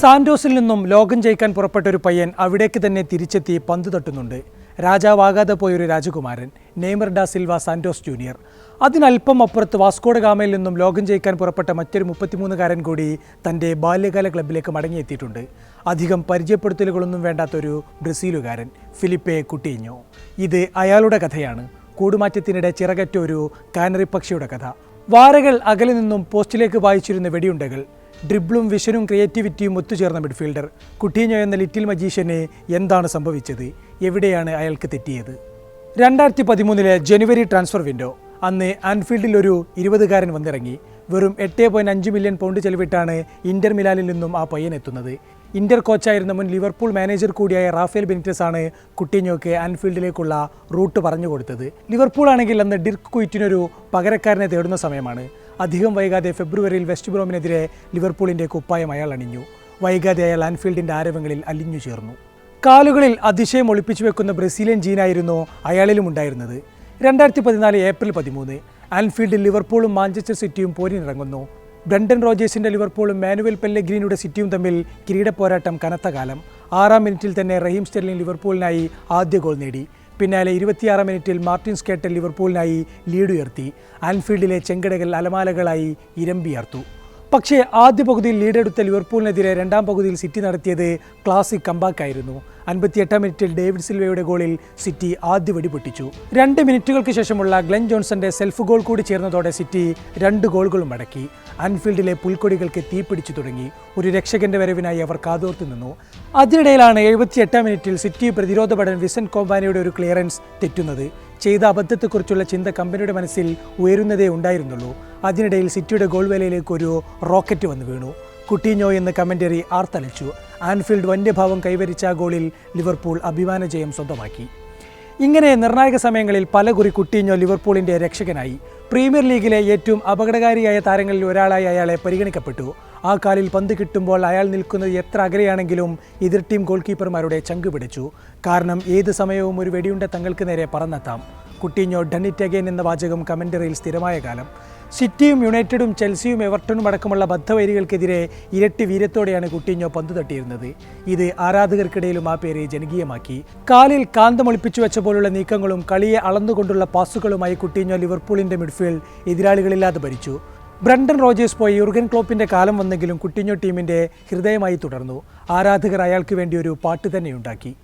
സാന്റോസിൽ നിന്നും ലോകം ജയിക്കാൻ പുറപ്പെട്ട ഒരു പയ്യൻ അവിടേക്ക് തന്നെ തിരിച്ചെത്തി പന്ത് തട്ടുന്നുണ്ട്. രാജാവാകാതെ പോയൊരു രാജകുമാരൻ Neymar da Silva Santos junior. അതിനല്പം അപ്പുറത്ത് വാസ്കോഡ ഗാമയിൽ നിന്നും ലോകം ജയിക്കാൻ പുറപ്പെട്ട മറ്റൊരു മുപ്പത്തിമൂന്നുകാരൻ കൂടി തന്റെ ബാല്യകാല ക്ലബിലേക്ക് മടങ്ങിയെത്തിയിട്ടുണ്ട്. അധികം പരിചയപ്പെടുത്തലുകളൊന്നും വേണ്ടാത്തൊരു ബ്രസീലുകാരൻ ഫിലിപ്പെ കുട്ടിയിഞ്ഞോ ഇത് അയാളുടെ കഥയാണ്. കൂടുമാറ്റത്തിനിടെ ചിറകറ്റ ഒരു കാനറി പക്ഷിയുടെ കഥ. വാരകൾ അകലെ നിന്നും പോസ്റ്റിലേക്ക് വായിച്ചിരുന്ന വെടിയുണ്ടകൾ ഡ്രിബിളും വിഷനും ക്രിയേറ്റിവിറ്റിയും ഒത്തുചേർന്ന മിഡ്ഫീൽഡർ. കുട്ടീഞ്ഞോ എന്ന ലിറ്റിൽ മജീഷ്യനെ എന്താണ് സംഭവിച്ചത്? എവിടെയാണ് അയാൾക്ക് തെറ്റിയത്? രണ്ടായിരത്തി പതിമൂന്നിലെ ജനുവരി ട്രാൻസ്ഫർ വിൻഡോ. അന്ന് ആൻഫീൽഡിൽ ഒരു ഇരുപതുകാരൻ വന്നിറങ്ങി. വെറും എട്ട് പോയിന്റ് അഞ്ച് മില്യൺ പൗണ്ട് ചെലവിട്ടാണ് ഇന്റർ മിലാനിൽ നിന്നും ആ പയ്യൻ എത്തുന്നത്. ഇന്റർ കോച്ചായിരുന്ന മുൻ ലിവർപൂൾ മാനേജർ കൂടിയായ റാഫേൽ ബെനിറ്റസ് ആണ് കുട്ടിഞ്ഞോക്ക് ആൻഫീൽഡിലേക്കുള്ള റൂട്ട് പറഞ്ഞു കൊടുത്തത് ലിവർപൂൾ ആണെങ്കിൽ അന്ന് ഡിർക്ക് കുയിറ്റിനൊരു പകരക്കാരനെ തേടുന്ന സമയമാണ്. അധികം വൈകാതെ ഫെബ്രുവരിയിൽ വെസ്റ്റ് ബ്രോമിനെതിരെ ലിവർപൂളിന്റെ കുപ്പായം അയാൾ അണിഞ്ഞു. വൈകാതെ അയാൾ ആൻഫീൽഡിന്റെ ആരവങ്ങളിൽ അലിഞ്ഞു ചേർന്നു. കാലുകളിൽ അതിശയം ഒളിപ്പിച്ചു വെക്കുന്ന ബ്രസീലിയൻ ജീനായിരുന്നു അയാളിലും ഉണ്ടായിരുന്നത്. രണ്ടായിരത്തി പതിനാല് ഏപ്രിൽ പതിമൂന്ന് ആൻഫീൽഡിൽ ലിവർപൂളും മാഞ്ചസ്റ്റർ സിറ്റിയും പോരിനിറങ്ങുന്നു. ബ്രണ്ടൻ റോജേഴ്സിന്റെ ലിവർപൂളും മാനുവൽ പെല്ലെഗ്രീനുടെ സിറ്റിയും തമ്മിൽ കിരീട പോരാട്ടം കനത്ത കാലം. ആറാം മിനിറ്റിൽ തന്നെ റഹീം സ്റ്റെർലിംഗ് ലിവർപൂളിനായി ആദ്യ ഗോൾ നേടി. പിന്നാലെ ഇരുപത്തിയാറാം മിനിറ്റിൽ മാർട്ടിൻ സ്കേട്ടൽ ലിവർപൂളിനായി ലീഡുയർത്തി ആൻഫീൽഡിലെ ചെങ്കടകൾ അലമാലകളായി ഇരമ്പിയർത്തു. പക്ഷേ ആദ്യ പകുതിയിൽ ലീഡെടുത്ത ലിവർപൂളിനെതിരെ രണ്ടാം പകുതിയിൽ സിറ്റി നടത്തിയത് ക്ലാസിക് കമ്പാക്കായിരുന്നു. അൻപത്തിയെട്ടാം മിനിറ്റിൽ ഡേവിഡ് സിൽവയുടെ ഗോളിൽ സിറ്റി ആദ്യ വെടി പൊട്ടിച്ചു രണ്ട് മിനിറ്റുകൾക്ക് ശേഷമുള്ള ഗ്ലെൻ ജോൺസന്റെ സെൽഫ് ഗോൾ കൂടി ചേർന്നതോടെ സിറ്റി രണ്ട് ഗോളുകളും അടക്കി. അൻഫീൽഡിലെ പുൽക്കൊടികൾക്ക് തീപിടിച്ചു തുടങ്ങി. ഒരു രക്ഷകന്റെ വരവിനായി അവർ കാതോർത്തു നിന്നു. അതിനിടയിലാണ് എഴുപത്തിയെട്ടാം മിനിറ്റിൽ സിറ്റി പ്രതിരോധ ഭടൻ വിസൻ കോമ്പാനിയുടെ ഒരു ക്ലിയറൻസ് തെറ്റുന്നത്. ചെയ്ത അബദ്ധത്തെക്കുറിച്ചുള്ള ചിന്ത കമ്പനിയുടെ മനസ്സിൽ ഉയരുന്നതേ ഉണ്ടായിരുന്നുള്ളൂ. അതിനിടയിൽ സിറ്റിയുടെ ഗോൾ വേലയിലേക്ക് ഒരു റോക്കറ്റ് വന്നു വീണു. കുട്ടീഞ്ഞോ എന്ന കമന്ററി ആർത്തലച്ചു ആൻഫീൽഡ് വന്യഭാവം കൈവരിച്ച ഗോളിൽ ലിവർപൂൾ അഭിമാന ജയം സ്വന്തമാക്കി. ഇങ്ങനെ നിർണായക സമയങ്ങളിൽ പല കുറി കുട്ടീഞ്ഞോ ലിവർപൂളിന്റെ രക്ഷകനായി. പ്രീമിയർ ലീഗിലെ ഏറ്റവും അപകടകാരിയായ താരങ്ങളിൽ ഒരാളായി അയാളെ പരിഗണിക്കപ്പെട്ടു. ആ കാലിൽ പന്ത് കിട്ടുമ്പോൾ അയാൾ നിൽക്കുന്നത് എത്ര അകലെയാണെങ്കിലും എതിർ ടീം ഗോൾ കീപ്പർമാരുടെ ചങ്ക് പിടിച്ചു. കാരണം ഏത് സമയവും ഒരു വെടിയുണ്ട തങ്ങൾക്ക് നേരെ പറന്നെത്താം. കുട്ടീഞ്ഞോ ഡണ്ണിറ്റ് അഗൈൻ എന്ന വാചകം കമന്ററിയിൽ സ്ഥിരമായ കാലം. സിറ്റിയും യുണൈറ്റഡും ചെൽസിയും എവർട്ടണും അടക്കമുള്ള ബദ്ധവൈരികൾക്കെതിരെ ഇരട്ടി വീരത്തോടെയാണ് കുട്ടിഞ്ഞോ പന്തു തട്ടിയിരുന്നത്. ഇത് ആരാധകർക്കിടയിലും ആ പേര് ജനകീയമാക്കി. കാലിൽ കാന്തമൊളിപ്പിച്ചു വെച്ച പോലുള്ള നീക്കങ്ങളും കളിയെ അളന്നുകൊണ്ടുള്ള പാസുകളുമായി കുട്ടിഞ്ഞോ ലിവർപൂളിന്റെ മിഡ്ഫീൽഡ് എതിരാളികളില്ലാതെ ഭരിച്ചു. ബ്രണ്ടൻ റോജേഴ്സ് പോയി യുർഗൻ ക്ലോപ്പിന്റെ കാലം വന്നെങ്കിലും കുട്ടിഞ്ഞോ ടീമിന്റെ ഹൃദയമായി തുടർന്നു. ആരാധകർ അയാൾക്ക് വേണ്ടി ഒരു പാട്ട് തന്നെ ഉണ്ടാക്കി.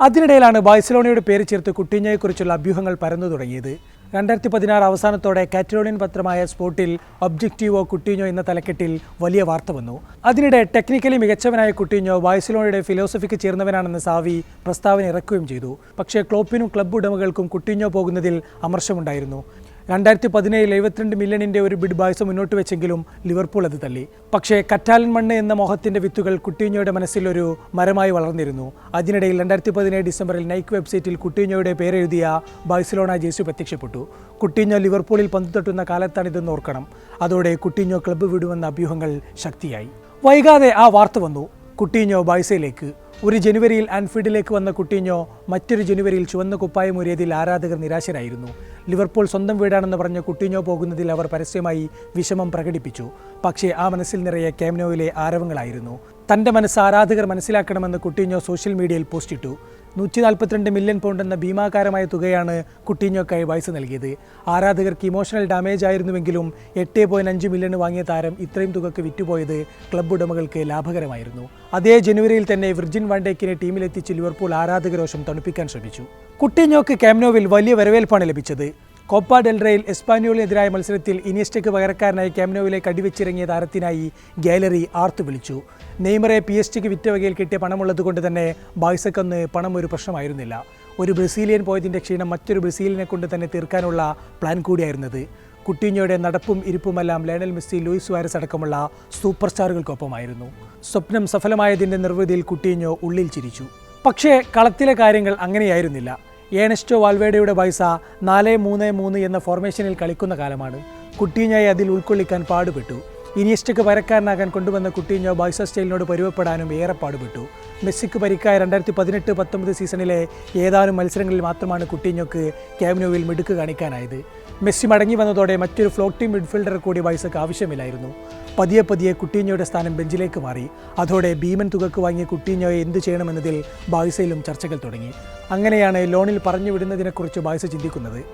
അതിനിടയിലാണ് ബാഴ്സലോണയുടെ പേര് ചേർത്ത് കുട്ടിഞ്ഞയെക്കുറിച്ചുള്ള അഭ്യൂഹങ്ങൾ പരന്നു തുടങ്ങിയത്. രണ്ടായിരത്തി പതിനാറ് അവസാനത്തോടെ കാറ്റലോണിയൻ പത്രമായ സ്പോർട്ടിൽ ഒബ്ജക്റ്റീവോ കുട്ടിഞ്ഞോ എന്ന തലക്കെട്ടിൽ വലിയ വാർത്ത വന്നു. അതിനിടെ ടെക്നിക്കലി മികച്ചവനായ കുട്ടിഞ്ഞോ ബാഴ്സലോണയുടെ ഫിലോസഫിക്ക് ചേർന്നവനാണെന്ന് സാവി പ്രസ്താവന ഇറക്കുകയും ചെയ്തു. പക്ഷേ ക്ലോപ്പിനും ക്ലബ്ബ് ഉടമകൾക്കും കുട്ടിഞ്ഞോ പോകുന്നതിൽ അമർഷമുണ്ടായിരുന്നു രണ്ടായിരത്തി പതിനേഴിൽ എഴുപത്തിരണ്ട് മില്യണിന്റെ ഒരു ബിഡ് ബായ്സ് മുന്നോട്ട് വെച്ചെങ്കിലും ലിവർപൂൾ അത് തള്ളി. പക്ഷേ കറ്റാലൻ മണ്ണ് എന്ന മോഹത്തിന്റെ വിത്തുകൾ കുട്ടീഞ്ഞോയുടെ മനസ്സിൽ ഒരു മരമായി വളർന്നിരുന്നു. അതിനിടയിൽ രണ്ടായിരത്തി പതിനേഴ് ഡിസംബറിൽ നൈക്ക് വെബ്സൈറ്റിൽ കുട്ടീഞ്ഞോയുടെ പേരെഴുതിയ ബാഴ്സലോണ ജേസു പ്രത്യക്ഷപ്പെട്ടു. കുട്ടീഞ്ഞോ ലിവർപൂളിൽ പന്ത് തട്ടുന്ന കാലത്താണിതെന്ന് ഓർക്കണം. അതോടെ കുട്ടീഞ്ഞോ ക്ലബ്ബ് വിടുമെന്ന അഭ്യൂഹങ്ങൾ ശക്തിയായി. വൈകാതെ ആ വാർത്ത വന്നു. കുട്ടീഞ്ഞോ ബാഴ്സയിലേക്ക്. ഒരു ജനുവരിയിൽ ആൻഫീൽഡിലേക്ക് വന്ന കുട്ടീഞ്ഞോ മറ്റൊരു ജനുവരിയിൽ ചുവന്ന കുപ്പായം കുപ്പായമൂരിയതിൽ ആരാധകർ നിരാശരായിരുന്നു. ലിവർപൂൾ സ്വന്തം വീടാണെന്ന് പറഞ്ഞ കുട്ടീഞ്ഞോ പോകുന്നതിൽ അവർ പരസ്യമായി വിഷമം പ്രകടിപ്പിച്ചു. പക്ഷേ ആ മനസ്സിൽ നിറയെ ക്യാമനോയിലെ ആരവങ്ങളായിരുന്നു. തന്റെ മനസ്സ് ആരാധകർ മനസ്സിലാക്കണമെന്ന് കുട്ടീഞ്ഞോ സോഷ്യൽ മീഡിയയിൽ പോസ്റ്റിട്ടു. നൂറ്റി നാൽപ്പത്തിരണ്ട് മില്യൺ പൗണ്ട് എന്ന ഭീമാകാരമായ തുകയാണ് കുട്ടീഞ്ഞോക്കായി വയസ്സ് നൽകിയത്. ആരാധകർക്ക് ഇമോഷണൽ ഡാമേജ് ആയിരുന്നുവെങ്കിലും എട്ട് പോയിന്റ് അഞ്ച് മില്യൺ വാങ്ങിയ താരം ഇത്രയും തുകക്ക് വിറ്റുപോയത് ക്ലബ്ബ് ഉടമകൾക്ക് ലാഭകരമായിരുന്നു. അതേ ജനുവരിയിൽ തന്നെ വിർജിൻ വാണ്ടേക്കിനെ ടീമിലെത്തിച്ച് ലിവർപൂൾ ആരാധകരോഷം തണുപ്പിക്കാൻ ശ്രമിച്ചു. കുട്ടീഞ്ഞോക്ക് ക്യാമ്നോവിൽ വലിയ വരവേൽപ്പാണ് ലഭിച്ചത്. കോപ്പ ഡെൽറയിൽ എസ്പാനിയോളിനെതിരായ മത്സരത്തിൽ ഇനിയസ്റ്റയ്ക്ക് പകരക്കാരനായി ക്യാമിനോവിലെ അടിവെച്ചിറങ്ങിയ താരത്തിനായി ഗാലറി ആർത്തു വിളിച്ചു. നെയ്മറെ പി എസ് ടിക്ക് വിറ്റ വകയിൽ കിട്ടിയ പണമുള്ളതുകൊണ്ട് തന്നെ ബായ്സക്കന്ന് പണം ഒരു പ്രശ്നമായിരുന്നില്ല. ഒരു ബ്രസീലിയൻ പോയതിന്റെ ക്ഷീണം മറ്റൊരു ബ്രസീലിനെ കൊണ്ട് തന്നെ തീർക്കാനുള്ള പ്ലാൻ കൂടിയായിരുന്നത്. കുട്ടീഞ്ഞോയുടെ നടപ്പും ഇരിപ്പുമെല്ലാം ലയണൽ മെസ്സി ലൂയിസ് വാരസ് അടക്കമുള്ള സൂപ്പർ സ്റ്റാറുകൾക്കൊപ്പമായിരുന്നു സ്വപ്നം സഫലമായതിന്റെ നിർവൃതിയിൽ കുട്ടീഞ്ഞോ ഉള്ളിൽ ചിരിച്ചു. പക്ഷേ കളത്തിലെ കാര്യങ്ങൾ അങ്ങനെയായിരുന്നില്ല. ഏണസ്റ്റോ വാൽവേഡയുടെ പൈസ നാല് മൂന്ന് മൂന്ന് എന്ന ഫോർമേഷനിൽ കളിക്കുന്ന കാലമാണ്. കുട്ടീഞ്ഞായി അതിൽ ഉൾക്കൊള്ളിക്കാൻ പാടുപെട്ടു. ഇനിയസ്റ്റക്ക് പരക്കാരനാകാൻ കൊണ്ടുവന്ന കുട്ടീഞ്ഞോ ബൈസ സ്റ്റൈലിനോട് പരുവപ്പെടാനും ഏറെ പാടുപെട്ടു. മെസ്സിക്ക് പരിക്കായ രണ്ടായിരത്തി പതിനെട്ട് പത്തൊമ്പത് സീസണിലെ ഏതാനും മത്സരങ്ങളിൽ മാത്രമാണ് കുട്ടീഞ്ഞോക്ക് ക്യാമിനോവിൽ മിടുക്ക് കാണിക്കാനായത്. മെസ്സി മടങ്ങി വന്നതോടെ മറ്റൊരു ഫ്ലോട്ടിംഗ് മിഡ്ഫീൽഡർ കൂടി ബൈസക്ക് ആവശ്യമില്ലായിരുന്നു. പതിയെ പതിയെ കുട്ടീഞ്ഞോയുടെ സ്ഥാനം ബെഞ്ചിലേക്ക് മാറി. അതോടെ ഭീമൻ തുകക്ക് വാങ്ങിയ കുട്ടീഞ്ഞോയെ എന്തു ചെയ്യണമെന്നതിൽ ബായ്സയിലും ചർച്ചകൾ തുടങ്ങി. അങ്ങനെയാണ് ലോണിൽ പറഞ്ഞു വിടുന്നതിനെക്കുറിച്ച് ബായ്സ ചിന്തിക്കുന്നത്.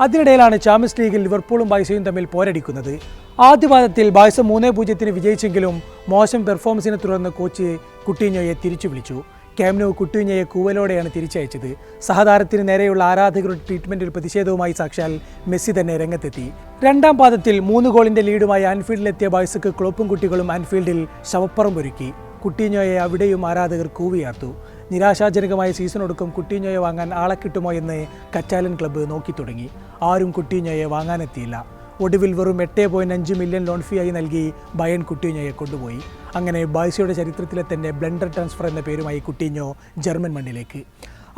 അതിനിടയിലാണ് ചാമ്പ്യൻസ് ലീഗിൽ ലിവർപൂളും ബായ്സയും തമ്മിൽ പോരടിക്കുന്നത്. ആദ്യപാദത്തിൽ ബായ്സ മൂന്നേ പൂജ്യത്തിന് വിജയിച്ചെങ്കിലും മോശം പെർഫോമൻസിനെ തുടർന്ന് കോച്ച് കുട്ടീഞ്ഞോയെ തിരിച്ചു വിളിച്ചു. ക്യാമ്നോ കുട്ടുവിഞ്ഞയെ കൂവലോടെയാണ് തിരിച്ചയച്ചത്. സഹതാരത്തിന് നേരെയുള്ള ആരാധകരുടെ ട്രീറ്റ്മെന്റിൽ പ്രതിഷേധവുമായി സാക്ഷാൽ മെസ്സി തന്നെ രംഗത്തെത്തി. രണ്ടാം പാദത്തിൽ മൂന്ന് ഗോളിന്റെ ലീഡുമായി ആൻഫീൽഡിലെത്തിയ ബോയ്സുക്ക് ക്ലോപ്പും കുട്ടികളും ആൻഫീൽഡിൽ ശവപ്പറമ്പൊരുക്കി. കുട്ടീഞ്ഞോയെ അവിടെയും ആരാധകർ കൂവിയാർത്തു. നിരാശാജനകമായ സീസണൊടുക്കം കുട്ടീഞ്ഞോയെ വാങ്ങാൻ ആളെ കിട്ടുമോ എന്ന് കച്ചാലൻ ക്ലബ്ബ് നോക്കി തുടങ്ങി ആരും കുട്ടീഞ്ഞോയെ വാങ്ങാനെത്തിയില്ല. ഒടുവിൽ വെറും എട്ട് പോയിന്റ് അഞ്ച് മില്യൺ ലോൺ ഫീ ആയി നൽകി ബയൻ കുട്ടീഞ്ഞോയെ കൊണ്ടുപോയി. അങ്ങനെ ബാഴ്സയുടെ ചരിത്രത്തിലെ തന്നെ ബ്ലണ്ടർ ട്രാൻസ്ഫർ എന്ന പേരുമായി കുട്ടീഞ്ഞോ ജർമ്മൻ മണ്ണിലേക്ക്.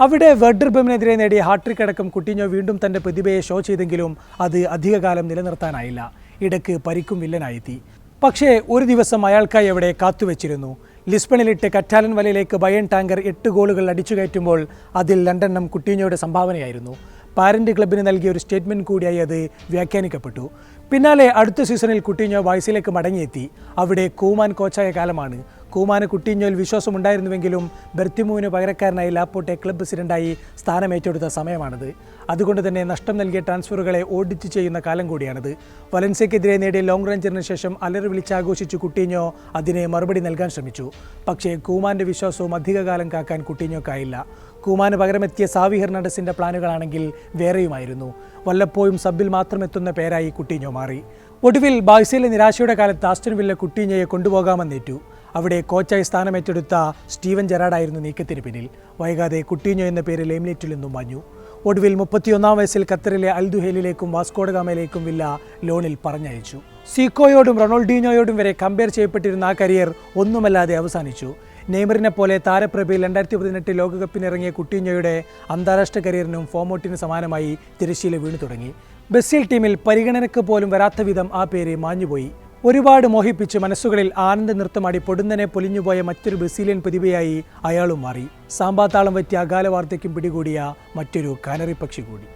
അവിടെ വെർഡർ ബെമിനെതിരെ നേടിയ ഹാട്രിക് അടക്കം കുട്ടീഞ്ഞോ വീണ്ടും തന്റെ പ്രതിഭയെ ഷോ ചെയ്തെങ്കിലും അത് അധികകാലം നിലനിർത്താനായില്ല. ഇടയ്ക്ക് പരിക്കും വില്ലനായെത്തി. പക്ഷേ ഒരു ദിവസം അയാൾക്കായി അവിടെ കാത്തുവച്ചിരുന്നു. ലിസ്ബണിലിട്ട് കറ്റാലൻ വലയിലേക്ക് ബയൺ ടാങ്കർ എട്ട് ഗോളുകൾ അടിച്ചു കയറ്റുമ്പോൾ അതിൽ രണ്ടെണ്ണം കുട്ടീഞ്ഞോയുടെ സംഭാവനയായിരുന്നു. പാരന്റ് ക്ലബിന് നൽകിയ ഒരു സ്റ്റേറ്റ്മെന്റ് കൂടിയായി അത് വ്യാഖ്യാനിക്കപ്പെട്ടു. പിന്നാലെ അടുത്ത സീസണിൽ കുട്ടിഞ്ഞോ വയസ്സിലേക്ക് മടങ്ങിയെത്തി. അവിടെ കൂമാൻ കോച്ചായ കാലമാണ്. കൂമാന് വിശ്വാസം വിശ്വാസമുണ്ടായിരുന്നുവെങ്കിലും ബെർത്തിമുവിന് പകരക്കാരനായി ലാപ്പോട്ടെ ക്ലബ് പ്രസിഡന്റായി സ്ഥാനമേറ്റെടുത്ത സമയമാണിത്. അതുകൊണ്ട് തന്നെ നഷ്ടം നൽകിയ ട്രാൻസ്ഫറുകളെ ഓഡിറ്റ് ചെയ്യുന്ന കാലം കൂടിയാണിത്. വലൻസയ്ക്കെതിരെ നേടിയ ലോങ് റേഞ്ചറിന് ശേഷം അലറി വിളിച്ചാഘോഷിച്ച് കുട്ടിഞ്ഞോ അതിനെ മറുപടി നൽകാൻ ശ്രമിച്ചു. പക്ഷേ കൂമാന്റെ വിശ്വാസവും അധികകാലം കാക്കാൻ കുട്ടീഞ്ഞോക്കായില്ല. കൂമാന് പകരമെത്തിയ സാവി ഹെർണാണ്ടസിന്റെ പ്ലാനുകളാണെങ്കിൽ വേറെയുമായിരുന്നു. വല്ലപ്പോഴും സബിൽ മാത്രം എത്തുന്ന പേരായി കുട്ടീഞ്ഞോ മാറി. ഒടുവിൽ ബാഴ്സയിലെ നിരാശയുടെ കാലത്ത് ആസ്റ്റൺ വില്ല കുട്ടീഞ്ഞോയെ കൊണ്ടുപോകാമെന്നേറ്റു. അവിടെ കോച്ചായി സ്ഥാനമേറ്റെടുത്ത സ്റ്റീവൻ ജെറാഡായിരുന്നു നീക്കത്തിന് പിന്നിൽ. വൈകാതെ കുട്ടീഞ്ഞോ എന്ന പേര് ലേമിനേറ്റിൽ നിന്നും മഞ്ഞു. ഒടുവിൽ മുപ്പത്തിയൊന്നാം വയസ്സിൽ ഖത്തറിലെ അൽദുഹേലിലേക്കും വാസ്കോഡഗാമയിലേക്കും വില്ല ലോണിൽ പറഞ്ഞയച്ചു. സീക്കോയോടും റൊണാൾഡീനോയോടും വരെ കമ്പയർ ചെയ്യപ്പെട്ടിരുന്ന ആ കരിയർ ഒന്നുമല്ലാതെ അവസാനിച്ചു. നെയ്മറിനെ പോലെ താരപ്രഭയിൽ രണ്ടായിരത്തി പതിനെട്ട് ലോകകപ്പിന് ഇറങ്ങിയ കുട്ടീഞ്ഞോയുടെ അന്താരാഷ്ട്ര കരിയറിനും ഫോമോട്ടിന് സമാനമായി തിരശ്ശീല വീണു തുടങ്ങി. ബ്രസീൽ ടീമിൽ പരിഗണനയ്ക്ക് പോലും വരാത്ത വിധം ആ പേര് മാഞ്ഞുപോയി. ഒരുപാട് മോഹിപ്പിച്ച് മനസ്സുകളിൽ ആനന്ദ നൃത്തമാടി പൊടുന്നനെ പൊലിഞ്ഞുപോയ മറ്റൊരു ബ്രസീലിയൻ പ്രതിഭയായി അയാളും മാറി. സാമ്പാത്താളം പറ്റിയ അകാല വാർദ്ധക്യം പിടികൂടിയ മറ്റൊരു കാനറി പക്ഷി കൂടി.